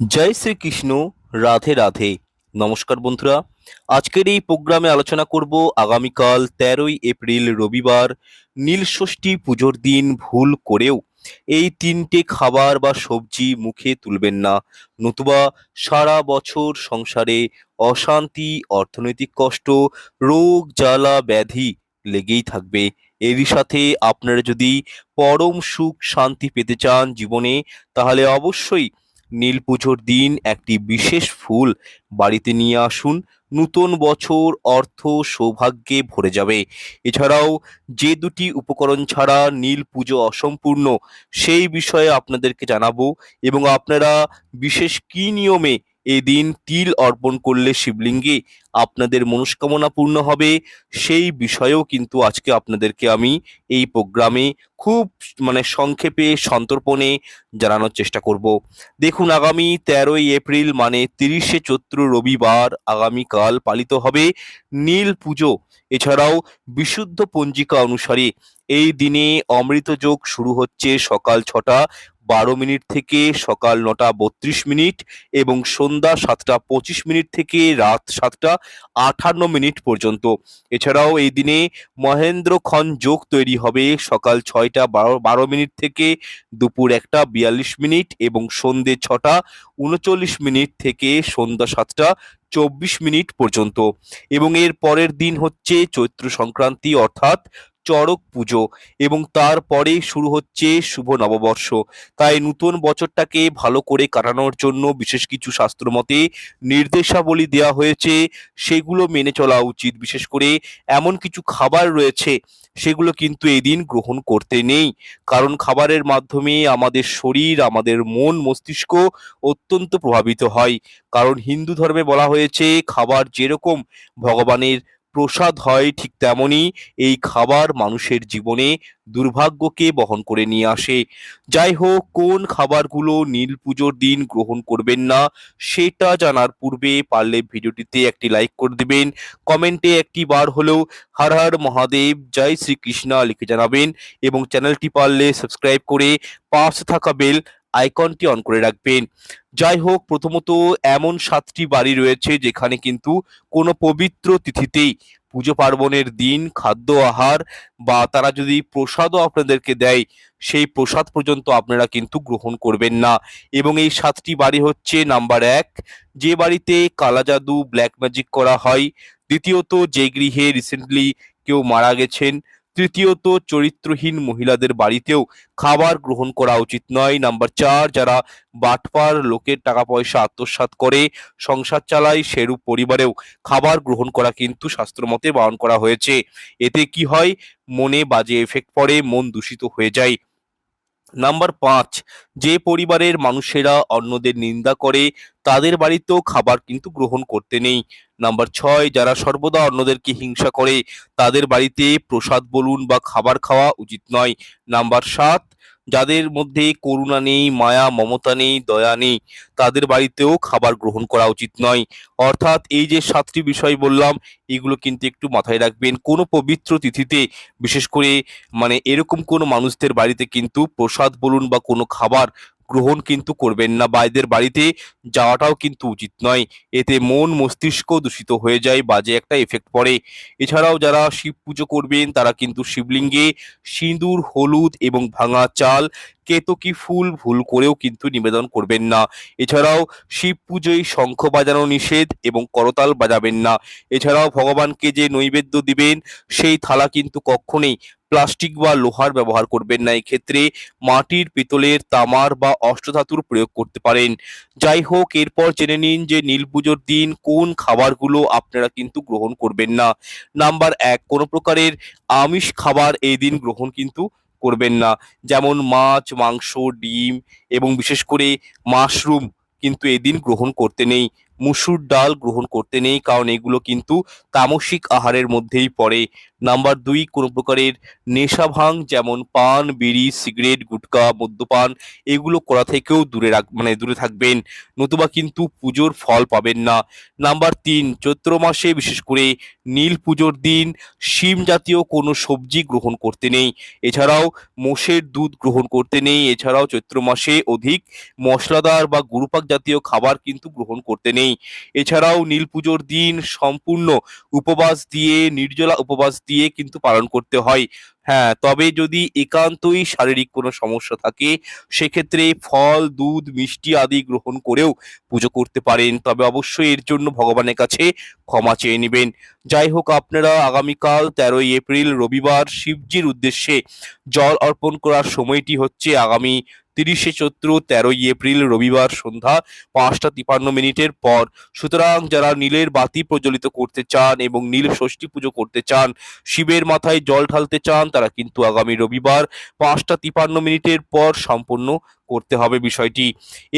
জয় শ্রীকৃষ্ণ, রাধে রাধে। নমস্কার বন্ধুরা, আজকের এই প্রোগ্রামে আলোচনা করব আগামীকাল তেরোই এপ্রিল রবিবার নীলষষ্ঠী পুজোর দিন। ভুল করেও এই তিনটে খাবার বা সবজি মুখে তুলবেন না। নতুবা সারা বছর সংসারে অশান্তি, অর্থনৈতিক কষ্ট, রোগ, জ্বালা, ব্যাধি লেগেই থাকবে। এরই সাথে আপনারা যদি পরম সুখ শান্তি পেতে চান জীবনে, তাহলে অবশ্যই নীল পুজোর দিন একটি বিশেষ ফুল। বাড়িতে নিয়ে আসুন, নূতন বছর অর্থ সৌভাগ্যে ভরে যাবে। এছাড়াও যে দুটি উপকরণ ছাড়া নীল পুজো অসম্পূর্ণ, সেই বিষয়ে আপনাদেরকে জানাব এবং আপনারা বিশেষ কী নিয়মে এই দিন তিল অর্পণ করলে শিবলিঙ্গে আপনাদের মনস্কামনা পূর্ণ হবে। সেই বিষয়েও কিন্তু আজকে আপনাদেরকে আমি এই প্রোগ্রামে খুব মানে সংক্ষেপে, সন্তর্পণে জানানোর চেষ্টা করব। দেখুন, আগামী তেরোই এপ্রিল মানে তিরিশে চৈত্র রবিবার আগামীকাল পালিত হবে নীল পুজো। এছাড়াও বিশুদ্ধ পঞ্জিকা অনুসারে এই দিনে অমৃত যোগ শুরু হচ্ছে সকাল ছটা। বারো মিনিট থেকে সকাল নটা বত্রিশ মিনিট এবং সন্ধ্যা সাতটা পঁচিশ মিনিট থেকে রাত সাতটা আটান্ন মিনিট পর্যন্ত। এছাড়াও এই দিনে মহেন্দ্রক্ষণ যোগ তৈরি হবে সকাল ছয়টা বারো বারো মিনিট থেকে দুপুর একটা বিয়াল্লিশ মিনিট এবং সন্ধে ছটা উনচল্লিশ মিনিট থেকে সন্ধ্যা সাতটা চব্বিশ মিনিট পর্যন্ত। এবং এর পরের দিন হচ্ছে চৈত্র সংক্রান্তি অর্থাৎ চড়ক পুজো এবং তারপরে শুরু হচ্ছে শুভ নববর্ষ। তাই নতুন বছরটাকে ভালো করে কাটানোর জন্য বিশেষ কিছু শাস্ত্রমতে নির্দেশাবলী দেওয়া হয়েছে। সেগুলো মেনে চলা উচিত। বিশেষ করে এমন কিছু খাবার রয়েছে, সেগুলো কিন্তু এই দিন গ্রহণ করতে নেই। কারণ খাবারের মাধ্যমে আমাদের শরীর, আমাদের মন, মস্তিষ্ক অত্যন্ত প্রভাবিত হয়। কারণ হিন্দু ধর্মে বলা হয়েছে, খাবার যেরকম ভগবানের প্রসাদ হয় ঠিক তেমনই এই খাবার মানুষের জীবনে দুর্ভাগ্যকে বহন করে নিয়ে আসে। যাই হোক, কোন খাবারগুলো নীল পুজোর দিন গ্রহণ করবেন না, সেটা জানার পূর্বে পারলে ভিডিওটিতে একটি লাইক করে দিবেন কমেন্টে একটি বার হলেও হর হর মহাদেব, জয় শ্রীকৃষ্ণা লিখে জানাবেন এবং চ্যানেলটি পারলে সাবস্ক্রাইব করে পাশে থাকা বেল আইকনটি অন করে রাখবেন। যাই হোক, প্রথমত এমন সাতটি বাড়ি রয়েছে যেখানে কিন্তু কোনো পবিত্র তিথিতেই পুজো পার্বণের দিন, খাদ্য, আহার বা তারা যদি প্রসাদও আপনাদেরকে দেয়, সেই প্রসাদ পর্যন্ত আপনারা কিন্তু গ্রহণ করবেন না। এবং এই সাতটি বাড়ি হচ্ছে, নাম্বার এক, যে বাড়িতে কালা জাদু, ব্ল্যাক ম্যাজিক করা হয়। দ্বিতীয়ত, যে গৃহে রিসেন্টলি কেউ মারা গেছেন তৃতীয়ত, চরিত্রহীন মহিলাদের বাড়িতেও খাবার গ্রহণ করা উচিত নয়। নাম্বার চার, যারা বাটপার লোকের টাকা পয়সা আত্মসাৎ করে, সংসার চালায়, সেরূপ পরিবারেও খাবার গ্রহণ করা কিন্তু শাস্ত্রমতে বারণ করা হয়েছে। এতে কি হয়? মনে বাজে এফেক্ট পড়ে, মন দূষিত হয়ে যায়। নাম্বার পাঁচ, যে পরিবারের মানুষেরা অন্যদের নিন্দা করে, তাদের বাড়িতেও খাবার কিন্তু গ্রহণ করতে নেই। নাম্বার ছয়, যারা সর্বদা অন্যদেরকে হিংসা করে, তাদের বাড়িতে প্রসাদ বলুন বা খাবার খাওয়া উচিত নয়। নাম্বার সাত, যাদের মধ্যে করুণা নেই, মায়া, মমতা নেই, দয়া নেই, তাদের বাড়িতেও খাবার গ্রহণ করা উচিত নয়। অর্থাৎ এই যে সাতটি বিষয় বললাম, এগুলো কিন্তু একটু মাথায় রাখবেন। কোনো পবিত্র তিথিতে, বিশেষ করে মানে এরকম কোনো মানুষদের বাড়িতে কিন্তু প্রসাদ বলুন বা কোনো খাবার গ্রহণ কিন্তু করবেন না। বাইদের বাড়িতে যাওয়াটাও কিন্তু উচিত নয়। এতে মন মস্তিষ্ক দূষিত হয়ে যায়, বাজে একটা এফেক্ট পড়ে। এছাড়াও যারা শিব পুজো করবেন, তারা কিন্তু শিবলিঙ্গে সিঁদুর, হলুদ এবং ভাঙা চাল, কেতকী ফুল ভুল করেও কিন্তু নিবেদন করবেন না। এছাড়াও শিব পুজোয় শঙ্খ বাজানো নিষেধ এবং করতাল বাজাবেন না। এছাড়াও ভগবানকে যে নৈবেদ্য দিবেন, সেই থালা কিন্তু কখনোই প্লাস্টিক বা লোহার ব্যবহার করবেন না। এক্ষেত্রে মাটির পিতলের তামার বা অষ্টধাতুর প্রয়োগ করতে পারেন। যাই হোক, এরপর জেনে নিন যে নীল পুজোর দিন কোন খাবারগুলো আপনারা কিন্তু গ্রহণ করবেন না। নাম্বার এক, কোনো প্রকারের আমিষ খাবার এই দিন গ্রহণ কিন্তু করবেন না। যেমন মাছ, মাংস, ডিম এবং বিশেষ করে মাশরুম কিন্তু এদিন গ্রহণ করতে নেই। মুসুর ডাল গ্রহণ করতে নেই, কারণ এগুলো কিন্তু তামসিক আহারের মধ্যেই পড়ে। নাম্বার দুই, কোনো প্রকারের নেশা ভাঙ, যেমন পান, বিড়ি, সিগারেট, গুটকা, মদ্যপান, এগুলো করা থেকেও দূরে রাখ মানে দূরে থাকবেন। নতুবা কিন্তু পুজোর ফল পাবেন না। নাম্বার তিন, চৈত্র মাসে বিশেষ করে নীল পুজোর দিন, শিম জাতীয় কোনো সবজি গ্রহণ করতে নেই। এছাড়াও মোষের দুধ গ্রহণ করতে নেই। এছাড়াও চৈত্র মাসে অধিক মশলাদার বা গুরুপাক জাতীয় খাবার কিন্তু গ্রহণ করতে নেই। এছাড়াও নীল পুজোর দিন সম্পূর্ণ উপবাস দিয়ে, নির্জলা উপবাস দিয়ে কিন্তু পালন করতে হয়। হ্যাঁ তবে যদি একান্তই শারীরিক কোনো সমস্যা থাকে, সেক্ষেত্রে ফল, দুধ, মিষ্টি আদি গ্রহণ করেও পুজো করতে পারেন। তবে অবশ্যই এর জন্য ভগবানের কাছে ক্ষমা চেয়ে নেবেন। যাই হোক, আপনারা আগামীকাল তেরোই এপ্রিল রবিবার শিবজির উদ্দেশ্যে জল অর্পণ করার সময়টি হচ্ছে আগামী তিরিশে চৈত্র, তেরোই এপ্রিল, রবিবার সন্ধ্যা পাঁচটা তিপান্ন মিনিটের পর। সুতরাং যারা নীলের বাতি প্রজ্বলিত করতে চান এবং নীল ষষ্ঠী পুজো করতে চান, শিবের মাথায় জল ঢালতে চান, তারা কিন্তু আগামী রবিবার পাঁচটা তিপান্ন মিনিটের পর সম্পন্ন করতে হবে বিষয়টি।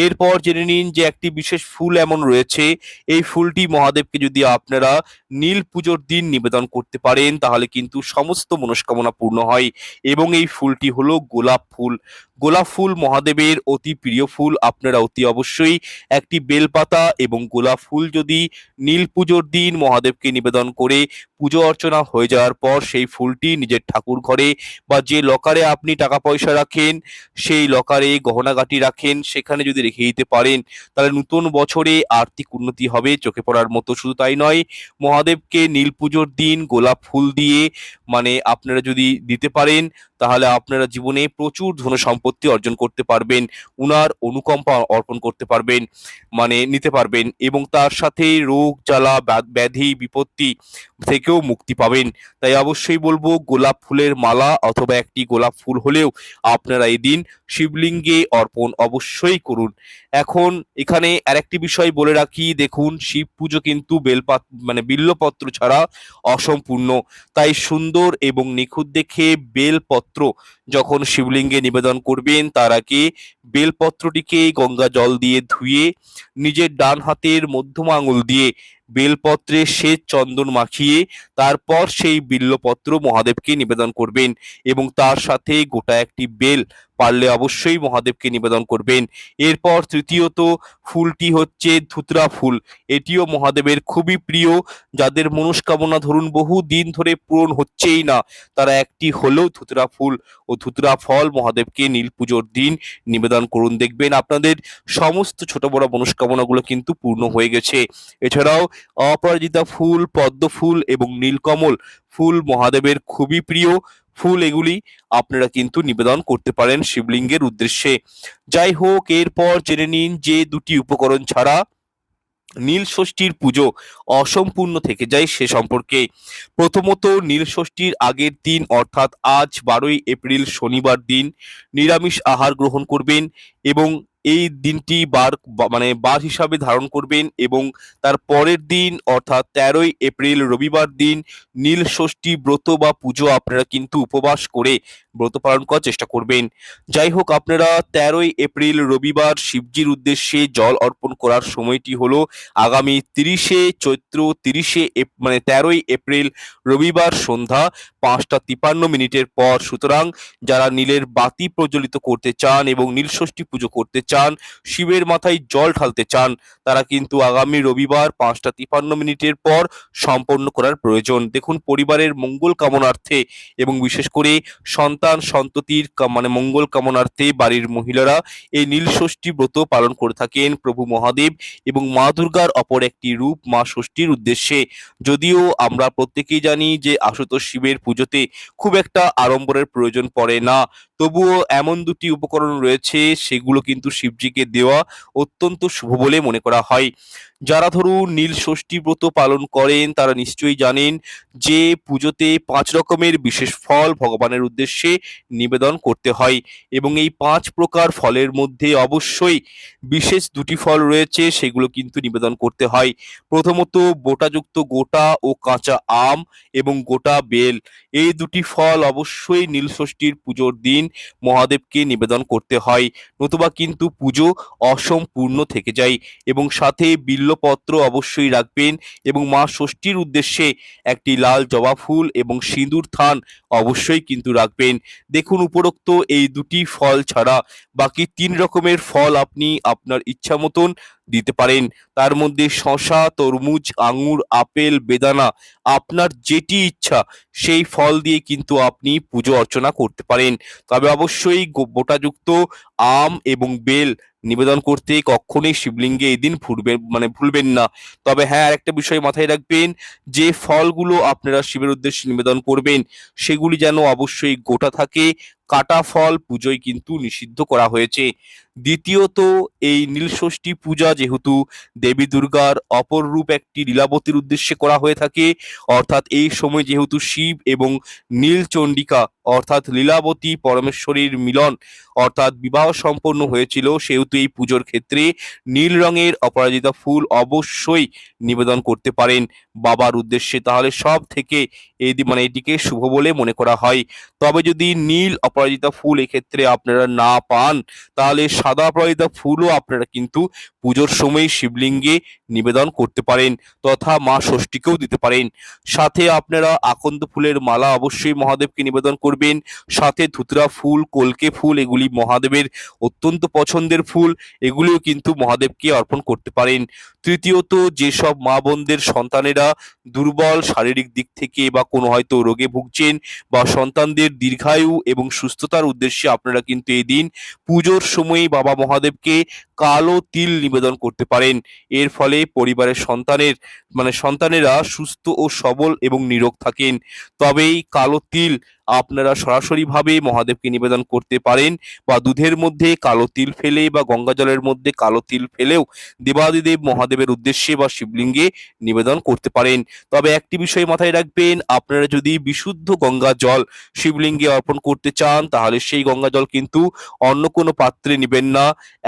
এরপর জেনে নিন যে একটি বিশেষ ফুল এমন রয়েছে। এই ফুলটি মহাদেবকে যদি আপনারা নীল পুজোর দিন নিবেদন করতে পারেন, তাহলে কিন্তু সমস্ত মনস্কামনা পূর্ণ হয় এবং এই ফুলটি হলো গোলাপ ফুল। গোলাপ ফুল মহাদেবের অতি প্রিয় ফুল। আপনারা অতি অবশ্যই একটি বেলপাতা এবং গোলাপ ফুল যদি নীল পুজোর দিন মহাদেবকে নিবেদন করে পুজো অর্চনা হয়ে যাওয়ার পর সেই ফুলটি নিজের ঠাকুর ঘরে বা যে লকারে আপনি টাকা পয়সা রাখেন, সেই লকারে গহনাগাটি রাখেন, সেখানে যদি রেখে দিতে পারেন, তাহলে নতুন বছরে আর্থিক উন্নতি হবে, চোখে পড়ার মতো শুধু তাই নয়। মহাদেবকে নীল পুজোর দিন গোলাপ ফুল দিয়ে মানে আপনারা যদি দিতে পারেন, তাহলে আপনারা জীবনে প্রচুর ধন সম্পত্তি অর্জন করতে পারবেন, উনার অনুকম্পা অর্পণ করতে পারবেন মানে নিতে পারবেন এবং তার সাথে রোগ, জ্বালা, ব্যাধ- বিপত্তি থেকেও মুক্তি পাবেন। তাই অবশ্যই বলব, গোলাপ ফুলের মালা অথবা একটি গোলাপ ফুল হলেও আপনারা এই দিন শিবলিঙ্গে অর্পণ অবশ্যই করুন। এখন এখানে আরেকটি বিষয় বলে রাখি, দেখুন শিব পুজো কিন্তু বেলপাত মানে বিল্লপত্র ছাড়া অসম্পূর্ণ। তাই সুন্দর এবং নিখুঁত দেখে বেলপত্র যখন শিবলিঙ্গে নিবেদন করবেন, তার আগে বেলপত্রটিকে গঙ্গা জল দিয়ে ধুয়ে, নিজের ডান হাতের মধ্যম আঙুল দিয়ে বেলপত্রে শ্বেত চন্দন মাখিয়ে তারপর সেই বিল্লপত্র মহাদেবকে নিবেদন করবেন এবং তার সাথে গোটা একটি বেল পারলে অবশ্যই মহাদেবকে নিবেদন করবেন। এরপর তৃতীয়ত ফুলটি হচ্ছে ধুতরা ফুল। এটিও মহাদেবের খুবই প্রিয়। যাদের মনস্কামনা ধরুন বহু দিন ধরে পূরণ হচ্ছেই না, তারা একটি হলেও ধুতরা ফুল ও ধুতরা ফল মহাদেবকে নীল পুজোর দিন নিবেদন করুন। দেখবেন আপনাদের সমস্ত ছোট বড় মনস্কামনাগুলো কিন্তু পূর্ণ হয়ে গেছে। এছাড়াও অপরাজিতা ফুল, পদ্ম ফুল এবং নীলকমল ফুল মহাদেবের খুবই প্রিয় ফুল এগুলি আপনারা কিন্তু নিবেদন করতে পারেন শিবলিঙ্গের উদ্দেশ্যে। যাই হোক, এরপর জেনে নিন যে দুটি উপকরণ ছাড়া নীল ষষ্ঠীর পুজো অসম্পূর্ণ থেকে যায় সে সম্পর্কে। প্রথমত নীল ষষ্ঠীর আগের দিন অর্থাৎ আজ বারোই এপ্রিল শনিবার দিন নিরামিষ আহার গ্রহণ করবেন এবং এই দিনটি বার মানে বার হিসাবে ধারণ করবেন এবং তার পরের দিন, অর্থাৎ তেরোই এপ্রিল রবিবার দিন, নীল ষষ্ঠী ব্রত বা পুজো আপনারা কিন্তু উপবাস করে ব্রত পালন করার চেষ্টা করবেন। যাই হোক, আপনারা তেরোই এপ্রিল রবিবার শিবজির উদ্দেশ্যে জল অর্পণ করার সময়টি হলো আগামী তিরিশে, চৈত্র তিরিশে মানে তেরোই এপ্রিল রবিবার সন্ধ্যা পাঁচটা তিপান্ন মিনিটের পর। সুতরাং যারা নীলের বাতি প্রজ্বলিত করতে চান এবং নীলষষ্ঠী পুজো করতে চান, শিবের মাথায় জল ঢালতে চান, তারা কিন্তু আগামী রবিবার পাঁচটা তিপান্ন মিনিটের পর সম্পন্ন করার প্রয়োজন। দেখুন, পরিবারের মঙ্গল কামনার্থে এবং বিশেষ করে সন্তান সন্ততির মানে মঙ্গল কামনার্থে বাড়ির মহিলারা এই নীলষষ্ঠী ব্রত পালন করে থাকেন প্রভু মহাদেব এবং মা দুর্গার অপর একটি রূপ মা ষষ্ঠীর উদ্দেশ্যে। যদিও আমরা প্রত্যেকেই জানি যে আশুতোষ শিবের পুজোতে খুব একটা আড়ম্বরের প্রয়োজন পড়ে না। তবুও এমন দুটি উপকরণ রয়েছে, সেগুলো কিন্তু শিবজিকে দেওয়া অত্যন্ত শুভ বলে মনে করা হয়। যারা ধরুন নীল ষষ্ঠী ব্রত পালন করেন, তারা নিশ্চয়ই জানেন যে পুজোতে পাঁচ রকমের বিশেষ ফল ভগবানের উদ্দেশ্যে নিবেদন করতে হয় এবং এই পাঁচ প্রকার ফলের মধ্যে অবশ্যই বিশেষ দুটি ফল রয়েছে, সেগুলো কিন্তু নিবেদন করতে হয়। প্রথমত বোটাযুক্ত গোটা ও কাঁচা আম এবং গোটা বেল। এই দুটি ফল অবশ্যই নীলষষ্ঠীর পুজোর দিন মহাদেবকে নিবেদন করতে হয়। নতুবা কিন্তু পুজো অসম্পূর্ণ থেকে যায় এবং সাথে বিল্লপত্র অবশ্যই রাখবেন এবং মা ষষ্ঠীর উদ্দেশ্যে একটি লাল জবা ফুল এবং সিঁদুর থান অবশ্যই কিন্তু রাখবেন। দেখুন উপরোক্ত এই দুটি ফল ছাড়া বাকি তিন রকমের ফল আপনি আপনার ইচ্ছা মতন দিতে পারেন। তার মধ্যে শশা তরমুজ, আঙুর, আপেল, বেদানা, আপনার যেটি ইচ্ছা, সেই ফল দিয়ে কিন্তু আপনি পুজো অর্চনা করতে পারেন। তবে অবশ্যই গো- বোটাযুক্ত আম এবং বেল নিবেদন করতে কখনোই শিবলিঙ্গে এই দিন ফুটবেন মানে ভুলবেন না। তবে হ্যাঁ আরেকটা বিষয় মাথায় রাখবেন, যে ফলগুলো আপনারা শিবের উদ্দেশ্যে নিবেদন করবেন, সেগুলি যেন অবশ্যই গোটা থাকে। কাটা ফল পুজোয় কিন্তু নিষিদ্ধ করা হয়েছে। দ্বিতীয়ত, এই নীলষষ্ঠী পূজা যেহেতু দেবী দুর্গার অপর রূপ একটি লীলাবতীর উদ্দেশ্যে করা হয়ে থাকে, অর্থাৎ এই সময় যেহেতু শিব এবং নীলচণ্ডিকা অর্থাৎ লীলাবতী পরমেশ্বরীর মিলন, অর্থাৎ বিবাহ সম্পন্ন হয়েছিল, সেহেতু এই পুজোর ক্ষেত্রে নীল রঙের অপরাজিতা ফুল অবশ্যই নিবেদন করতে পারেন বাবার উদ্দেশ্যে। তাহলে সব থেকে এই মানে এটিকে শুভ বলে মনে করা হয়। তবে যদি নীল অপরাজিতা ফুল এক্ষেত্রে আপনারা না পান, তাহলে সাদা অপরাজিতা ফুলও আপনারা কিন্তু পুজোর সময় শিবলিঙ্গে নিবেদন করতে পারেন তথা মা ষষ্ঠীকেও দিতে পারেন। সাথে আপনারা আকন্দ ফুলের মালা অবশ্যই মহাদেবকে নিবেদন করবেন। সাথে ধুতরা ফুল, কলকে ফুল, এগুলি মহাদেবের অত্যন্ত পছন্দের ফুল, এগুলিও কিন্তু মহাদেবকে অর্পণ করতে পারেন। তৃতীয়ত, যেসব মা বোনদের সন্তানেরা দুর্বল শারীরিক দিক থেকে বা কোনো হয়তো রোগে ভুগছেন বা সন্তানদের দীর্ঘায়ু এবং সুস্থতার উদ্দেশ্যে আপনারা কিন্তু এই দিন পুজোর সময় বাবা মহাদেবকে কালো তিল নিবেদন করতে পারেন। এর ফলে পরিবারের সন্তানের মানে সন্তানেরা সুস্থ ও সবল এবং নিরোগ থাকেন। তবেই কালো তিল আপনারা সরাসরিভাবে মহাদেবকে নিবেদন করতে পারেন বা দুধের মধ্যে কালো তিল ফেলে বা গঙ্গা জলের মধ্যে কালো তিল ফেলেও দেবাদিদেব মহাদেবের উদ্দেশ্যে বা শিবলিঙ্গে নিবেদন করতে পারেন। তবে একটি বিষয় মাথায় রাখবেন, আপনারা যদি বিশুদ্ধ গঙ্গা জল শিবলিঙ্গে অর্পণ করতে চান, তাহলে সেই গঙ্গা জল কিন্তু অন্য কোনো পাত্রে নেবেন না।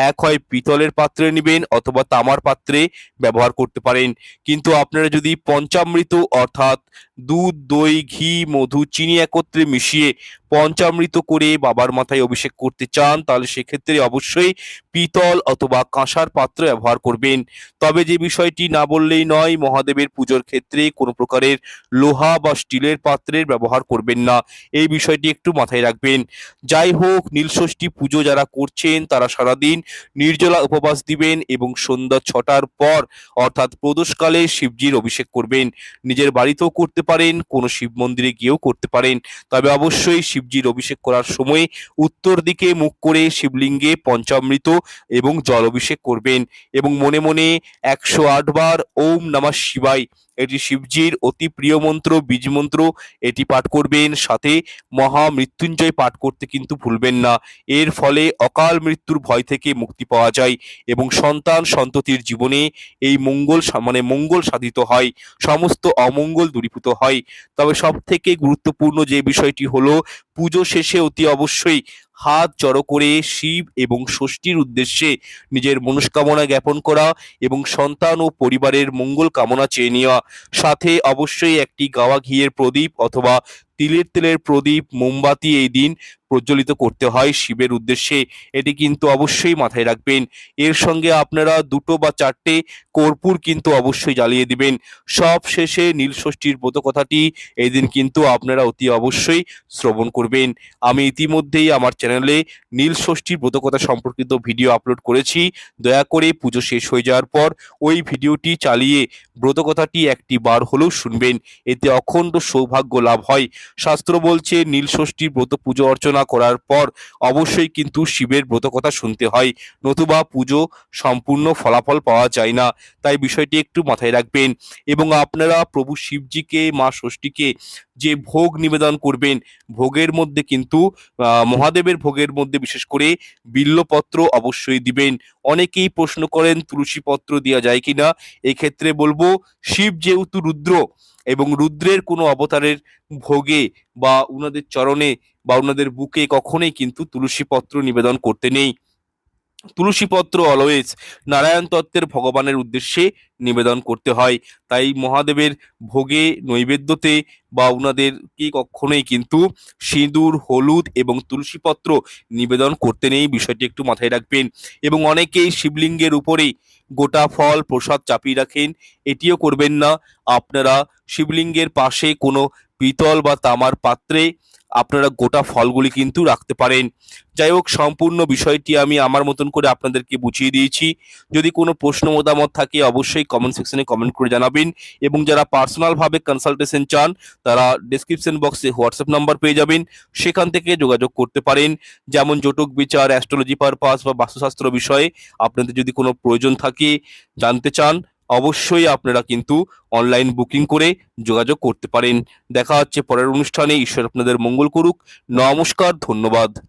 এক হয় পিতলের পাত্রে নেবেন অথবা তামার পাত্রে ব্যবহার করতে পারেন। কিন্তু আপনারা যদি পঞ্চামৃত অর্থাৎ দুধ, দই, ঘি, মধু, চিনি একত্রে Michier পঞ্চামৃত করে বাবার মাথায় অভিষেক করতে চান, তাহলে সেক্ষেত্রে অবশ্যই পিতল অথবা কাঁসার পাত্র ব্যবহার করবেন। তবে যে বিষয়টি না বললেই নয়, মহাদেবের পুজোর ক্ষেত্রে কোনো প্রকারের লোহা বা স্টিলের পাত্রের ব্যবহার করবেন না। এই বিষয়টি একটু মাথায় রাখবেন। যাই হোক, নীলষষ্ঠী পুজো যারা করছেন, তারা সারাদিন নির্জলা উপবাস দিবেন এবং সন্ধ্যা ছটার পর অর্থাৎ প্রদোষকালে শিবজির অভিষেক করবেন। নিজের বাড়িতেও করতে পারেন, কোনো শিব মন্দিরে গিয়েও করতে পারেন। তবে অবশ্যই শিবজির অভিষেক করার সময় উত্তর দিকে মুখ করে শিবলিঙ্গে পঞ্চামৃত এবং জল অভিষেক করবেন এবং মনে মনে একশো আট বার ওম নমঃ শিবায় এটি শিবজির অতি প্রিয় মন্ত্র, বীজ মন্ত্র। এটি পাঠ করবেন, সাথে মহা মৃত্যুঞ্জয় পাঠ করতে কিন্তু ভুলবেন না। এর ফলে অকাল মৃত্যুর ভয় থেকে মুক্তি পাওয়া যায় এবং সন্তান সন্ততির জীবনে এই মঙ্গল মানে মঙ্গল সাধিত হয়, সমস্ত অমঙ্গল দূরীভূত হয়। তবে সব থেকে গুরুত্বপূর্ণ যে বিষয়টি হলো, পুজো শেষে অতি অবশ্যই হাত জড়ো করে শিব এবং ষষ্ঠীর উদ্দেশ্যে নিজের মনস্কামনা জ্ঞাপন করা এবং সন্তান ও পরিবারের মঙ্গল কামনা চেয়ে নেওয়া। সাথে অবশ্যই একটি গাওয়া ঘিয়ের প্রদীপ অথবা তিলের তেলের প্রদীপ, মোমবাতি এই দিন প্রজ্বলিত করতে হয় শিবের উদ্দেশ্যে। এটি কিন্তু অবশ্যই মাথায় রাখবেন। এর সঙ্গে আপনারা দুটো বা চারটে কর্পূর কিন্তু অবশ্যই জ্বালিয়ে দিবেন। সব শেষে নীলষষ্ঠীর কথাটি এই দিন কিন্তু আপনারা অতি অবশ্যই শ্রবণ করবেন। আমি ইতিমধ্যেই আমার চ্যানেলে নীলষষ্ঠীর ব্রতকথা সম্পর্কিত ভিডিও আপলোড করেছি। দয়া করে পুজো শেষ হয়ে যাওয়ার পর ওই ভিডিওটি চালিয়ে ব্রতকথাটি একটি বার হলেও শুনবেন। এতে অখণ্ড সৌভাগ্য লাভ হয়। শাস্ত্র বলছে নীলষষ্ঠী ব্রত পুজো অর্চনা করার পর অবশ্যই কিন্তু শিবের ব্রতকথা শুনতে হয়। নতুবা পুজো সম্পূর্ণ ফলাফল পাওয়া যায় না। তাই বিষয়টি একটু মাথায় রাখবেন। এবং আপনারা প্রভু শিবজিকে, মা ষষ্ঠীকে যে ভোগ নিবেদন করবেন, ভোগের মধ্যে কিন্তু মহাদেবের ভোগের মধ্যে বিশেষ করে বিল্লপত্র অবশ্যই দিবেন। অনেকেই প্রশ্ন করেন, তুলসীপত্র দেওয়া যায় কিনা? এক্ষেত্রে বলব, শিব যেহেতু রুদ্র এবং রুদ্রের কোনো অবতারের ভোগে বা উনাদের চরণে বা উনাদের বুকে কখনোই কিন্তু তুলসীপত্র নিবেদন করতে নেই। তুলসীপত্র অলওয়েজ নারায়ণ তত্ত্বের ভগবানের উদ্দেশ্যে নিবেদন করতে হয়। তাই মহাদেবের ভোগে, নৈবেদ্যতে বা ওনাদের কি কখনোই কিন্তু সিঁদুর, হলুদ এবং তুলসীপত্র নিবেদন করতে নেই। বিষয়টি একটু মাথায় রাখবেন। এবং অনেকেই শিবলিঙ্গের উপরেই গোটা ফল, প্রসাদ চাপিয়ে রাখেন। এটিও করবেন না। আপনারা শিবলিঙ্গের পাশে কোনো পিতল বা তামার পাত্রে আপনারা গোটা ফলগুলি কিন্তু রাখতে পারেন। যাই হোক, সম্পূর্ণ বিষয়টি আমি আমার মতন করে আপনাদেরকে বুঝিয়ে দিয়েছি। যদি কোনো প্রশ্ন, মতামত থাকে, অবশ্যই কমেন্ট সেকশনে কমেন্ট করে জানাবেন। এবং যারা পার্সোনালভাবে কনসালটেশন চান, তারা ডেসক্রিপশন বক্সে হোয়াটসঅ্যাপ নাম্বার পেয়ে যাবেন। সেখান থেকে যোগাযোগ করতে পারেন। যেমন জটক বিচার অ্যাস্ট্রোলজি পারপাস বা বাস্তুশাস্ত্র বিষয়ে আপনাদের যদি কোনো প্রয়োজন থাকে, জানতে চান অবশ্যই আপনারা কিন্তু অনলাইন বুকিং করে যোগাযোগ করতে পারেন। দেখা হচ্ছে পরের অনুষ্ঠানে। ঈশ্বর আপনাদের মঙ্গল করুক। নমস্কার, ধন্যবাদ।